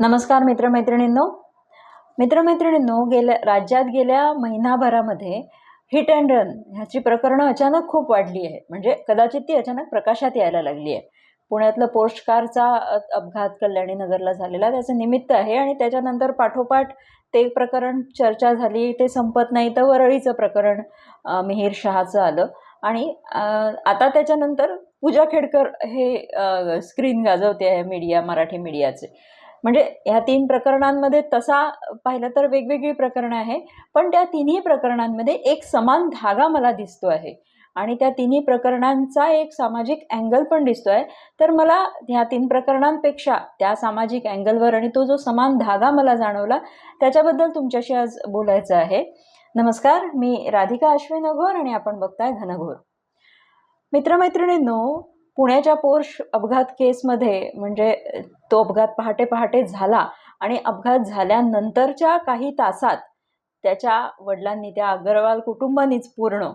नमस्कार मित्रमैत्रिणींनो. मित्रमैत्रिणींनो गेल्या राज्यात गेल्या महिनाभरामध्ये हिट अँड रन ह्याची प्रकरणं अचानक खूप वाढली आहे. म्हणजे कदाचित ती अचानक प्रकाशात यायला लागली आहे. पुण्यातलं पोस्ट कारचा अपघात कल्याणी नगरला झालेला त्याचं निमित्त आहे आणि त्याच्यानंतर पाठोपाठ ते प्रकरण चर्चा झाली ते संपत नाही तर वरळीचं प्रकरण मिहीर शहाचं आलं. आणि आता त्याच्यानंतर पूजा खेडकर हे स्क्रीन गाजवते आहे मीडिया मराठी मीडियाचे. म्हणजे ह्या तीन प्रकरणांमध्ये तसा पाहिलं तर वेगवेगळी प्रकरणं आहे पण त्या तिन्ही प्रकरणांमध्ये एक समान धागा मला दिसतो आहे. आणि त्या तिन्ही प्रकरणांचा एक सामाजिक अँगल पण दिसतो आहे तर मला ह्या तीन प्रकरणांपेक्षा त्या सामाजिक अँगलवर आणि तो जो समान धागा मला जाणवला त्याच्याबद्दल तुमच्याशी आज बोलायचं आहे. नमस्कार मी राधिका अश्विन अघोर आणि आपण बघताय घनघोर. मित्रमैत्रिणींनो पुण्याच्या पोर्श अपघात केसमध्ये म्हणजे तो अपघात पहाटे पहाटे झाला आणि अपघात झाल्यानंतरच्या काही तासात त्याच्या वडिलांनी त्या अग्रवाल कुटुंबानीच पूर्ण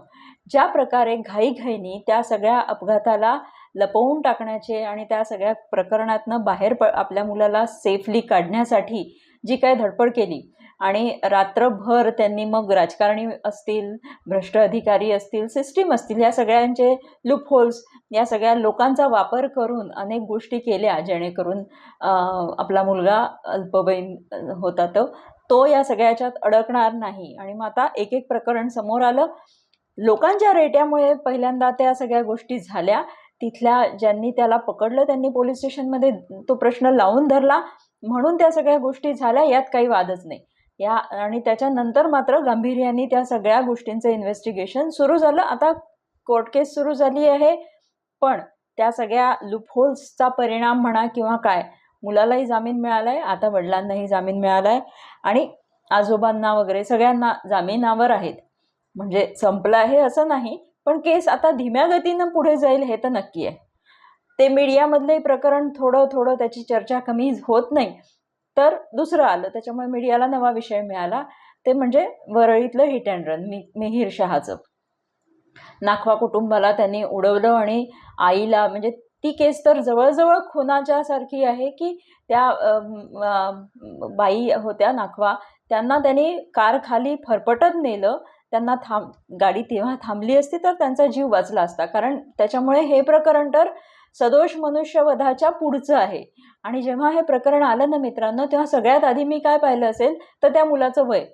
ज्या प्रकारे घाईघाईनी त्या सगळ्या अपघाताला लपवून टाकण्याचे आणि त्या सगळ्या प्रकरणातनं बाहेर प आपल्या मुलाला सेफली काढण्यासाठी जी काय धडपड केली आणि रात्रभर त्यांनी मग राजकारणी असतील भ्रष्ट अधिकारी असतील सिस्टीम असतील या सगळ्यांचे लुपहोल्स या सगळ्या लोकांचा वापर करून अनेक गोष्टी केल्या जेणेकरून आपला मुलगा अल्पवयीन होता तो. तो या सगळ्याच्यात अडकणार नाही. आणि मग आता एक एक प्रकरण समोर आलं. लोकांच्या रेट्यामुळे पहिल्यांदा त्या सगळ्या गोष्टी झाल्या. तिथल्या ज्यांनी त्याला पकडलं त्यांनी पोलीस स्टेशनमध्ये तो प्रश्न लावून धरला. म्हणून त्या सगळ्या गोष्टी झाल्या यात काही वादच नाही. या आणि त्याच्यानंतर मात्र गांभीर्याने त्या सगळ्या गोष्टींचं इन्व्हेस्टिगेशन सुरू झालं. आता कोर्ट केस सुरू झाली आहे पण त्या सगळ्या लुपहोल्सचा परिणाम म्हणा किंवा काय मुलालाही जामीन मिळाला आहे आता वडिलांनाही जामीन मिळाला आहे आणि आजोबांना वगैरे सगळ्यांना जामिनावर आहेत. म्हणजे संपलं आहे असं नाही पण केस आता धीम्या गतीनं पुढे जाईल हे तर नक्की आहे. ते मीडियामधलंही प्रकरण थोडं थोडं त्याची चर्चा कमी होत नाही तर दुसरं आलं त्याच्यामुळे मीडियाला नवा विषय मिळाला. ते म्हणजे वरळीतलं हिट अँड रन मी मिहीर शहाचं. नाखवा कुटुंबाला त्यांनी उडवलं आणि आईला म्हणजे ती केस तर जवळजवळ खुनाच्या सारखी आहे की त्या बाई होत्या नाखवा त्यांना त्यांनी कार खाली फरफटत नेलं. त्यांना थांब गाडी तेव्हा थांबली असती तर त्यांचा जीव वाचला असता. कारण त्याच्यामुळे हे प्रकरण तर सदोष मनुष्यवधाच्या पुढचं आहे. आणि जेव्हा हे प्रकरण आलं ना मित्रांनो तेव्हा सगळ्यात आधी मी काय पाहिलं असेल तर त्या मुलाचं वय.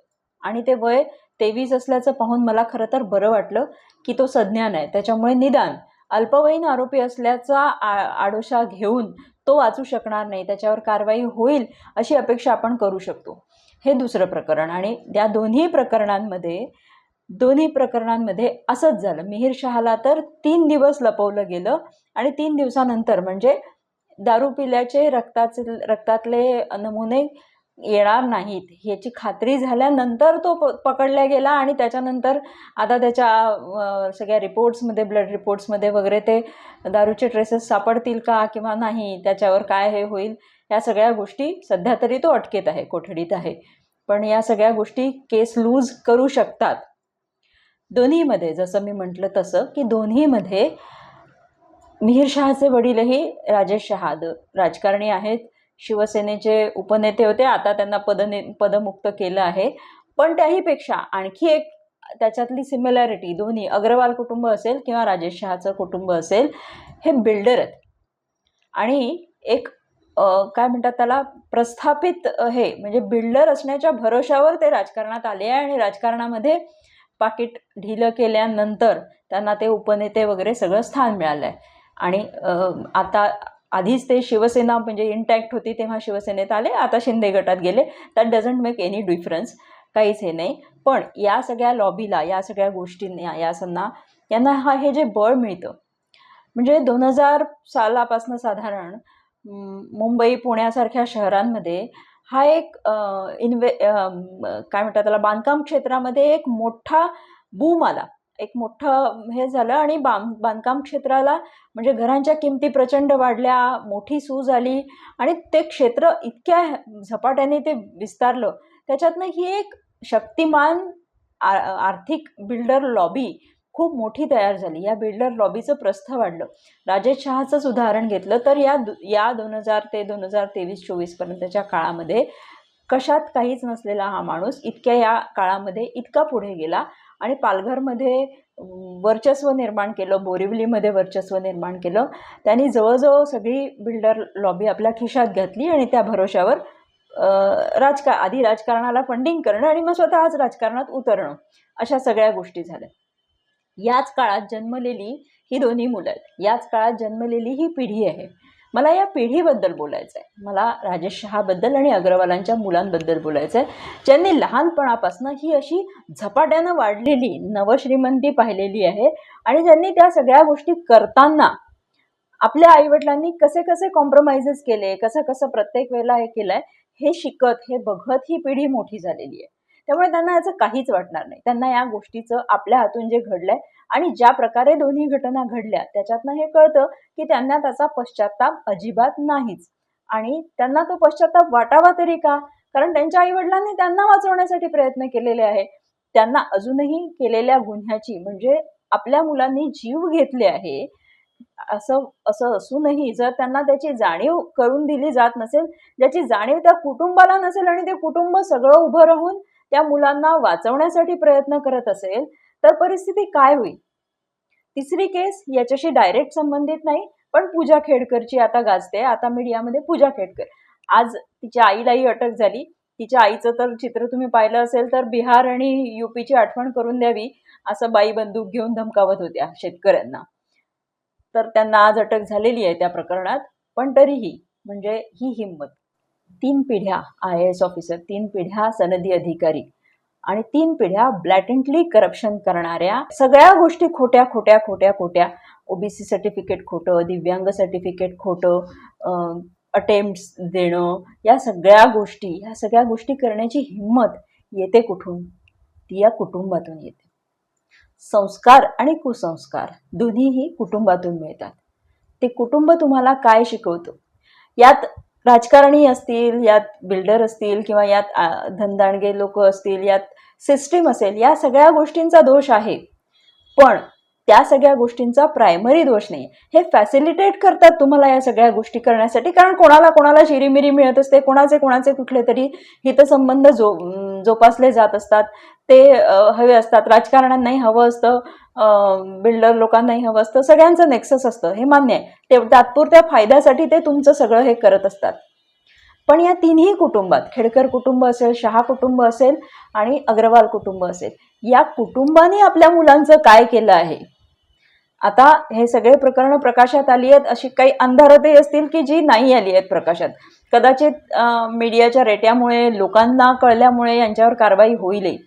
आणि ते वय तेवीस असल्याचं पाहून मला खरं तर बरं वाटलं की तो सज्ञान आहे त्याच्यामुळे निदान अल्पवयीन आरोपी असल्याचा आ आडोशा घेऊन तो वाचू शकणार नाही. त्याच्यावर कारवाई होईल अशी अपेक्षा आपण करू शकतो. हे दुसरं प्रकरण. आणि या दोन्ही प्रकरणांमध्ये दोन्ही प्रकरणांमध्ये असंच झालं. मिहीर शहाला तर तीन दिवस लपवलं गेलं आणि तीन दिवसानंतर म्हणजे दारू पिल्याचे रक्ताचे रक्तातले नमुने येणार नाहीत ह्याची खात्री झाल्यानंतर तो प पकडला गेला आणि त्याच्यानंतर आता त्याच्या सगळ्या रिपोर्ट्समध्ये ब्लड रिपोर्ट्समध्ये वगैरे ते दारूचे ट्रेसेस सापडतील का किंवा नाही त्याच्यावर काय हे होईल या सगळ्या गोष्टी सध्या तरी तो अटकेत आहे कोठडीत आहे. पण या सगळ्या गोष्टी केस लूज करू शकतात. दोन्हीमध्ये जसं मी म्हटलं तसं की दोन्हीमध्ये मिहीर शहाचे वडीलही राजेश शहा राजकारणी आहेत. शिवसेनेचे उपनेते होते. आता त्यांना पदने पदमुक्त केलं आहे. पण त्याहीपेक्षा आणखी एक त्याच्यातली सिमिलॅरिटी दोन्ही अग्रवाल कुटुंब असेल किंवा राजेश शहाचं कुटुंब असेल हे बिल्डर आहेत. आणि एक काय म्हणतात त्याला प्रस्थापित हे म्हणजे बिल्डर असण्याच्या भरोशावर ते राजकारणात आले आहे आणि राजकारणामध्ये पाकिट ढिलं केल्यानंतर त्यांना ते उपनेते वगैरे सगळं स्थान मिळालं आहे आणि आता आधीच ते शिवसेना म्हणजे इंटॅक्ट होती तेव्हा शिवसेनेत आले आता शिंदे गटात गेले. That doesn't make any difference काहीच हे नाही. पण या सगळ्या लॉबीला या सगळ्या गोष्टींना या सन्ना यांना हा हे जे बळ मिळतं. म्हणजे दोन हजार सालापासून साधारण मुंबई पुण्यासारख्या शहरांमध्ये हा एक अ, इन्वे काय म्हणतात त्याला बांधकाम क्षेत्रामध्ये एक मोठा बूम आला. एक मोठं हे झालं आणि बां बांधकाम क्षेत्राला म्हणजे घरांच्या किमती प्रचंड वाढल्या मोठी सूज आली आणि ते क्षेत्र इतक्या झपाट्याने ते विस्तारलं. त्याच्यातनं ही एक शक्तिमान आ आर्थिक बिल्डर लॉबी खूप मोठी तयार झाली. या बिल्डर लॉबीचं प्रस्थ वाढलं. राजेश शहाचंच उदाहरण घेतलं. तर या दु या दोन हजार ते दोन हजार तेवीस चोवीसपर्यंतच्या काळामध्ये कशात काहीच नसलेला हा माणूस इतक्या या काळामध्ये इतका पुढे गेला आणि पालघरमध्ये वर्चस्व निर्माण केलं बोरिवलीमध्ये वर्चस्व निर्माण केलं. त्यांनी जवळजवळ सगळी बिल्डर लॉबी आपल्या खिशात घातली आणि त्या भरोशावर राजका आधी राजकारणाला फंडिंग करणं आणि मग स्वतःच राजकारणात उतरणं. अशा सगळ्या गोष्टी झाल्या. याच काळात जन्मलेली ही दोन्ही मुलं आहेत याच काळात जन्मलेली ही पिढी आहे. मला या पिढीबद्दल बोलायचं आहे मला राजेश शहाबद्दल आणि अग्रवालांच्या मुलांबद्दल बोलायचं आहे ज्यांनी लहानपणापासून ही अशी झपाट्यानं वाढलेली नवश्रीमंती पाहिलेली आहे आणि ज्यांनी त्या सगळ्या गोष्टी करताना आपल्या आईवडिलांनी कसे कसे कॉम्प्रोमाइजेस केले कसं कसं प्रत्येक वेळेला हे केलं आहे हे शिकत हे बघत ही पिढी मोठी झालेली आहे. त्यामुळे त्यांना याचं काहीच वाटणार नाही. त्यांना या गोष्टीचं आपल्या हातून जे घडलंय आणि ज्या प्रकारे दोन्ही घटना घडल्या त्याच्यातनं हे कळतं की त्यांना त्याचा पश्चाताप अजिबात नाहीच. आणि त्यांना तो पश्चाताप वाटावा तरी का? कारण त्यांच्या आईवडिलांनी त्यांना वाचवण्यासाठी प्रयत्न केलेले आहे. त्यांना अजूनही केलेल्या गुन्ह्याची म्हणजे आपल्या मुलांनी जीव घेतले आहे असं असं असूनही जर त्यांना त्याची जाणीव करून दिली जात नसेल ज्याची जाणीव त्या कुटुंबाला नसेल आणि ते कुटुंब सगळं उभं राहून त्या मुलांना वाचवण्यासाठी प्रयत्न करत असेल तर परिस्थिती काय होईल? तिसरी केस याच्याशी डायरेक्ट संबंधित नाही पण पूजा खेडकरची आता गाजते. आता मीडियामध्ये पूजा खेडकर. आज तिच्या आईलाही अटक झाली. तिच्या आईचं तर चित्र तुम्ही पाहिलं असेल तर बिहार आणि युपीची आठवण करून द्यावी असं बाई बंदूक घेऊन धमकावत होत्या शेतकऱ्यांना. तर त्यांना आज अटक झालेली आहे त्या प्रकरणात पण तरीही म्हणजे ही हिंमत. तीन पिढ्या आय ए एस ऑफिसर तीन पिढ्या सनदी अधिकारी आणि तीन पिढ्या ब्लॅटेंटली करप्शन करणाऱ्या सगळ्या गोष्टी खोट्या खोट्या खोट्या खोट्या. ओबीसी सर्टिफिकेट खोटं दिव्यांग सर्टिफिकेट खोटं अटेम्प्ट्स देणं या सगळ्या गोष्टी ह्या सगळ्या गोष्टी करण्याची हिंमत येते कुठून? ती या कुटुंबातून येते. संस्कार आणि कुसंस्कार दोन्हीही कुटुंबातून मिळतात. ते कुटुंब तुम्हाला काय शिकवतं? यात राजकारणी असतील यात बिल्डर असतील किंवा यात धनदाणगे लोक असतील यात सिस्टीम असेल या सगळ्या गोष्टींचा दोष आहे. पण त्या सगळ्या गोष्टींचा प्रायमरी दोष नाही. हे फॅसिलिटेट करतात तुम्हाला या सगळ्या गोष्टी करण्यासाठी कारण कोणाला कोणाला शिरीमिरी मिळत असते कोणाचे कोणाचे कुठले तरी हितसंबंध जो जोपासले जात असतात. ते हवे असतात. राजकारण्यांनाही हवं असतं. बिल्डर लोकांनाही हवं असतं. सगळ्यांचं नेक्सस असतं. हे मान्य आहे. ते तात्पुरत्या फायद्यासाठी ते तुमचं सगळं हे करत असतात. पण या तिन्ही कुटुंबात खेडकर कुटुंब असेल शहा कुटुंब असेल आणि अग्रवाल कुटुंब असेल या कुटुंबाने आपल्या मुलांचं काय केलं आहे? आता हे सगळे प्रकरणं प्रकाशात आली आहेत अशी काही अंधारतही असतील की जी नाही आली आहेत प्रकाशात. कदाचित मीडियाच्या रेट्यामुळे लोकांना कळल्यामुळे यांच्यावर कारवाई होईलही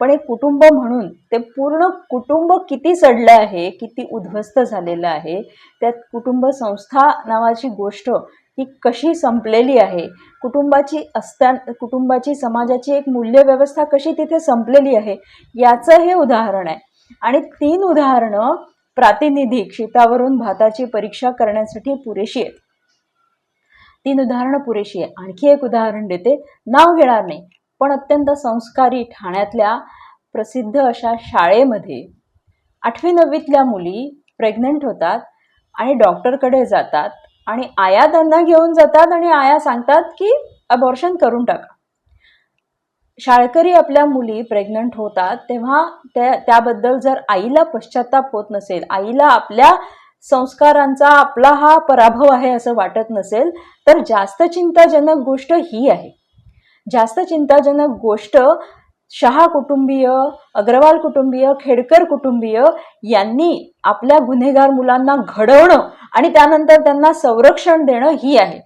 पण एक कुटुंब म्हणून ते पूर्ण कुटुंब किती सडलं आहे किती उद्ध्वस्त झालेलं आहे त्यात कुटुंब संस्था नावाची गोष्ट ही कशी संपलेली आहे? कुटुंबाची असता कुटुंबाची समाजाची एक मूल्यव्यवस्था कशी तिथे संपलेली आहे? याचं हे उदाहरण आहे. आणि तीन उदाहरणं प्रातिनिधिक शीतावरून भाताची परीक्षा करण्यासाठी पुरेशी आहेत. तीन उदाहरणं पुरेशी आहे. आणखी एक उदाहरण देते. नाव घेणार नाही पण अत्यंत संस्कारी ठाण्यातल्या प्रसिद्ध अशा शाळेमध्ये आठवी नववीतल्या मुली प्रेग्नंट होतात आणि डॉक्टरकडे जातात आणि आया त्यांना घेऊन जातात आणि आया सांगतात की अबॉर्शन करून टाका. शाळकरी आपल्या मुली प्रेग्नंट होतात तेव्हा त्या त्याबद्दल जर आईला पश्चाताप होत नसेल आईला आपल्या संस्कारांचा आपला हा पराभव आहे असं वाटत नसेल तर जास्त चिंताजनक गोष्ट ही आहे. जास्त चिंताजनक गोष्ट शहा कुटुंबीय अग्रवाल कुटुंबीय खेडकर कुटुंबीय यांनी आपल्या गुन्हेगार मुलांना घडवणं आणि त्यानंतर त्यांना संरक्षण देणं ही आहे.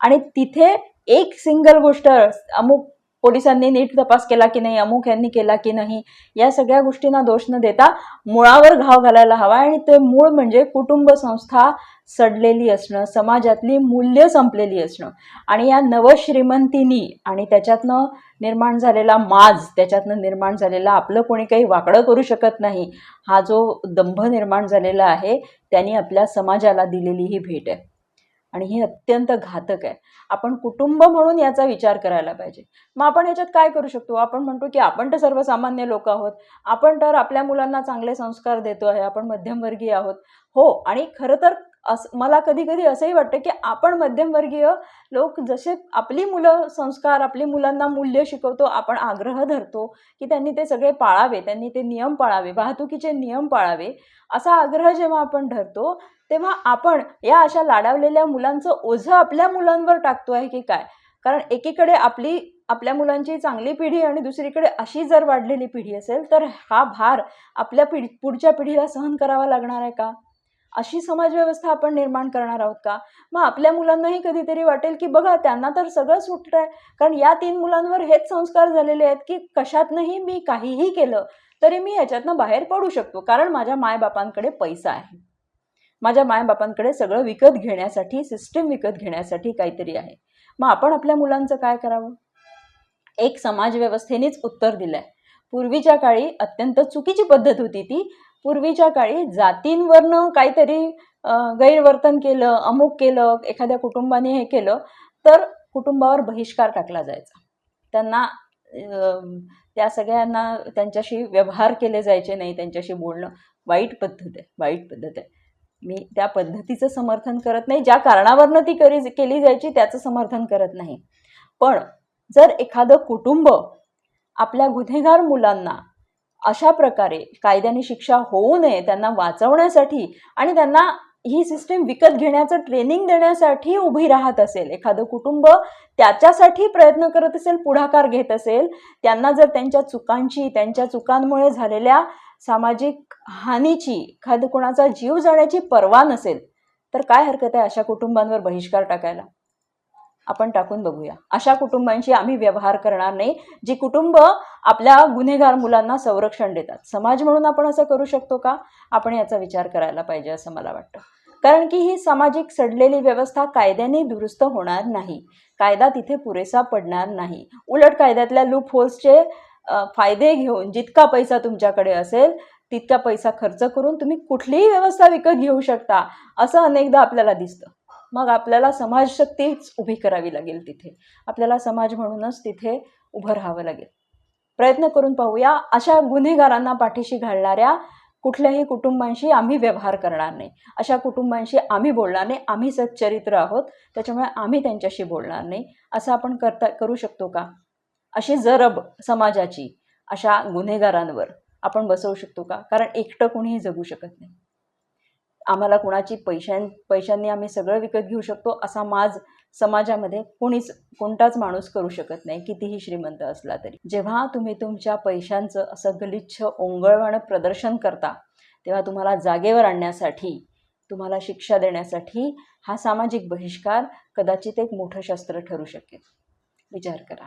आणि तिथे एक सिंगल गोष्ट अमुक पोलिसांनी नीट तपास केला की नाही अमुक यांनी केला की नाही या सगळ्या गोष्टींना दोष न देता मुळावर घाव घालायला हवा आणि ते मूळ म्हणजे कुटुंब संस्था सडलेली असणं समाजातली मूल्य संपलेली असणं. आणि या नवश्रीमंतीनी आणि त्याच्यातनं निर्माण झालेला माज त्याच्यातनं निर्माण झालेला आपलं कोणी काही वाकडं करू शकत नाही हा जो दंभ निर्माण झालेला आहे त्यांनी आपल्या समाजाला दिलेली ही भेट आहे. आणि हे अत्यंत घातक आहे. आपण कुटुंब म्हणून याचा विचार करायला पाहिजे. मग आपण याच्यात काय करू शकतो? आपण म्हणतो की आपण तर सर्वसामान्य लोक आहोत. आपण तर आपल्या मुलांना चांगले संस्कार देतो आहे. आपण मध्यमवर्गीय आहोत. हो आणि खरं तर अस मला कधी कधी असंही वाटतं की आपण मध्यमवर्गीय लोक जसे आपली मुलं संस्कार आपली मुलांना मूल्य शिकवतो आपण आग्रह धरतो की त्यांनी ते सगळे पाळावे त्यांनी ते नियम पाळावे वाहतुकीचे नियम पाळावे असा आग्रह जेव्हा आपण धरतो तेव्हा आपण या अशा लाडावलेल्या मुलांचं ओझं आपल्या मुलांवर टाकतो आहे की काय? कारण एकीकडे आपली आपल्या मुलांची चांगली पिढी आणि दुसरीकडे अशी जर वाढलेली पिढी असेल तर हा भार आपल्या पिढी पुढच्या पिढीला सहन करावा लागणार आहे का? अशी समाजव्यवस्था आपण निर्माण करणार आहोत का? मग आपल्या मुलांनाही कधीतरी वाटेल की बघा त्यांना तर सगळं सुटलं आहे कारण या तीन मुलांवर हेच संस्कार झालेले आहेत की कशातनंही मी काहीही केलं तरी मी याच्यातनं बाहेर पडू शकतो कारण माझ्या मायबापांकडे पैसा आहे. माझ्या मायबापांकडे सगळं विकत घेण्यासाठी सिस्टीम विकत घेण्यासाठी काहीतरी आहे. मग आपण आपल्या मुलांचं काय करावं? एक समाजव्यवस्थेनेच उत्तर दिलं आहे पूर्वीच्या काळी अत्यंत चुकीची पद्धत होती ती. पूर्वीच्या काळी जातींवरनं काहीतरी गैरवर्तन केलं अमुक केलं एखाद्या कुटुंबाने हे केलं तर कुटुंबावर बहिष्कार टाकला जायचा. त्यांना त्या सगळ्यांना त्यांच्याशी व्यवहार केले जायचे नाही त्यांच्याशी बोलणं. वाईट पद्धत आहे वाईट पद्धत आहे. मी त्या पद्धतीचं समर्थन करत नाही. ज्या कारणावरनं ती करी केली जायची त्याचं समर्थन करत नाही. पण जर एखादं कुटुंब आपल्या गुन्हेगार मुलांना अशा प्रकारे कायद्याने शिक्षा होऊ नये त्यांना वाचवण्यासाठी आणि त्यांना ही सिस्टीम विकत घेण्याचं ट्रेनिंग देण्यासाठी उभी राहत असेल एखादं कुटुंब त्याच्यासाठी प्रयत्न करत असेल पुढाकार घेत असेल त्यांना जर त्यांच्या चुकांची त्यांच्या चुकांमुळे झालेल्या सामाजिक हानीची एखादं कोणाचा जीव जाण्याची पर्वा नसेल तर काय हरकत आहे अशा कुटुंबांवर बहिष्कार टाकायला? आपण टाकून बघूया. अशा कुटुंबांशी आम्ही व्यवहार करणार नाही जी कुटुंब आपल्या गुन्हेगार मुलांना संरक्षण देतात. समाज म्हणून आपण असं करू शकतो का? आपण याचा विचार करायला पाहिजे असं मला वाटतं. कारण की ही सामाजिक सडलेली व्यवस्था कायद्याने दुरुस्त होणार नाही. कायदा तिथे पुरेसा पडणार नाही. उलट कायद्यातल्या लूप होल्सचे फायदे घेऊन जितका पैसा तुमच्याकडे असेल तितका पैसा खर्च करून तुम्ही कुठलीही व्यवस्था विकत घेऊ शकता असं अनेकदा आपल्याला दिसतं. मग आपल्याला समाजशक्तीच उभी करावी लागेल तिथे. आपल्याला समाज म्हणूनच तिथे उभं राहावं लागेल. प्रयत्न करून पाहूया अशा गुन्हेगारांना पाठीशी घालणाऱ्या कुठल्याही कुटुंबांशी आम्ही व्यवहार करणार नाही. अशा कुटुंबांशी आम्ही बोलणार नाही. आम्ही सच्चरित्र आहोत. त्याच्यामुळे आम्ही त्यांच्याशी बोलणार नाही. असं आपण करता करू शकतो का? अशी जरब समाजाची अशा गुन्हेगारांवर आपण बसवू शकतो का? कारण एकटं कोणीही जगू शकत नाही. आम्हाला कुणाची पैशां पैशांनी आम्ही सगळं विकत घेऊ शकतो असा माज समाजामध्ये कोणीच कोणताच माणूस करू शकत नाही कितीही श्रीमंत असला तरी. जेव्हा तुम्ही तुमच्या पैशांचं असं गलिच्छ ओंगळवाणं प्रदर्शन करता तेव्हा तुम्हाला जागेवर आणण्यासाठी तुम्हाला शिक्षा देण्यासाठी हा सामाजिक बहिष्कार कदाचित एक मोठं शस्त्र ठरू शकेल. विचार करा.